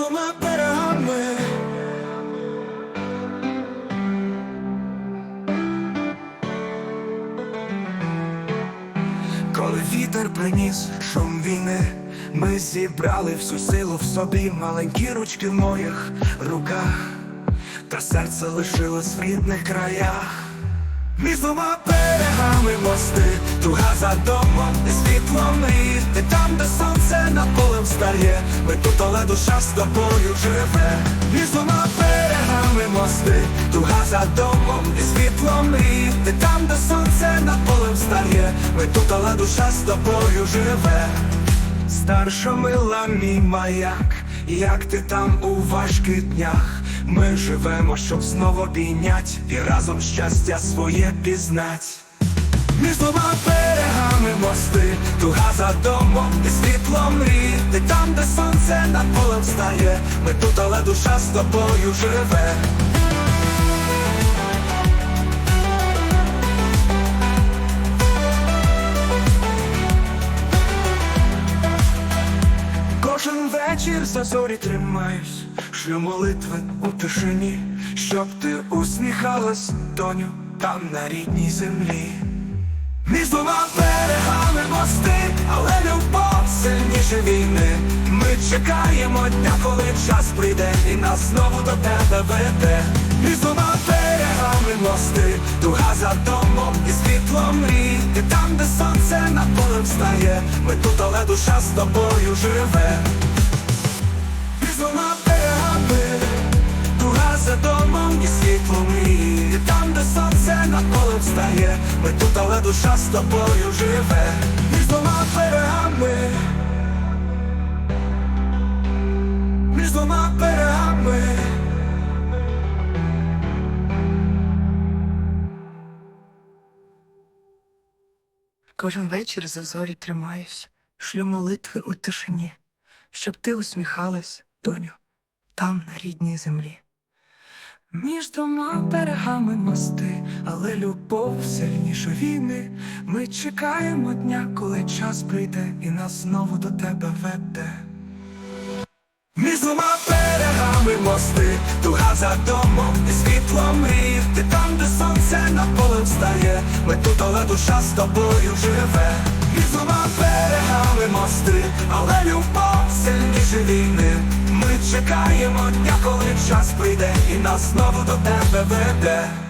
двома берегами. Коли вітер приніс шум війни, ми зібрали всю силу в собі, маленькі ручки в моїх руках, та серце лишилось в рідних краях. Між двома берегами мости, туга за домом, де світло мрії, ти там, де сонце стає, ми тут, але душа з тобою живе. Між двома берегами мости, туга за домом, де світло мрії, ти там, де сонце над полем стає, ми тут, але душа з тобою живе. Старша мила мій маяк, як ти там у важких днях. Ми живемо, щоб знову обійнять і разом щастя своє пізнать. Між двома берегами туга за домом, де світло ти там, де сонце над полем стає, ми тут, але душа з тобою живе. Кожен вечір за зорі тримаюсь, шлю молитви у тишині, щоб ти усміхалась, доню, там на рідній землі. Між двома берегами мости, але любов сильніше війни. Ми чекаємо дня, коли час прийде, і нас знову до тебе веде. Між двома берегами мости, туга за домом і світло мрій. Ти там, де сонце над полем стає, ми тут, але душа з тобою живе. Душа з тобою живе. Між двома берегами. Між двома берегами. Кожен вечір за зорі тримаюсь, шлю молитви у тишині, щоб ти усміхалась, доню, там на рідній землі. Між двома берегами мости, але любов сильніше війни. Ми чекаємо дня, коли час прийде і нас знову до тебе веде. Між двома берегами мости, туга за домом, і світло мрій, ти там, де сонце над полем стає, ми тут, але душа з тобою живе. Між двома берегами мости, але любов сильніше війни. Чекаємо дня, коли час прийде, і нас знову до тебе веде.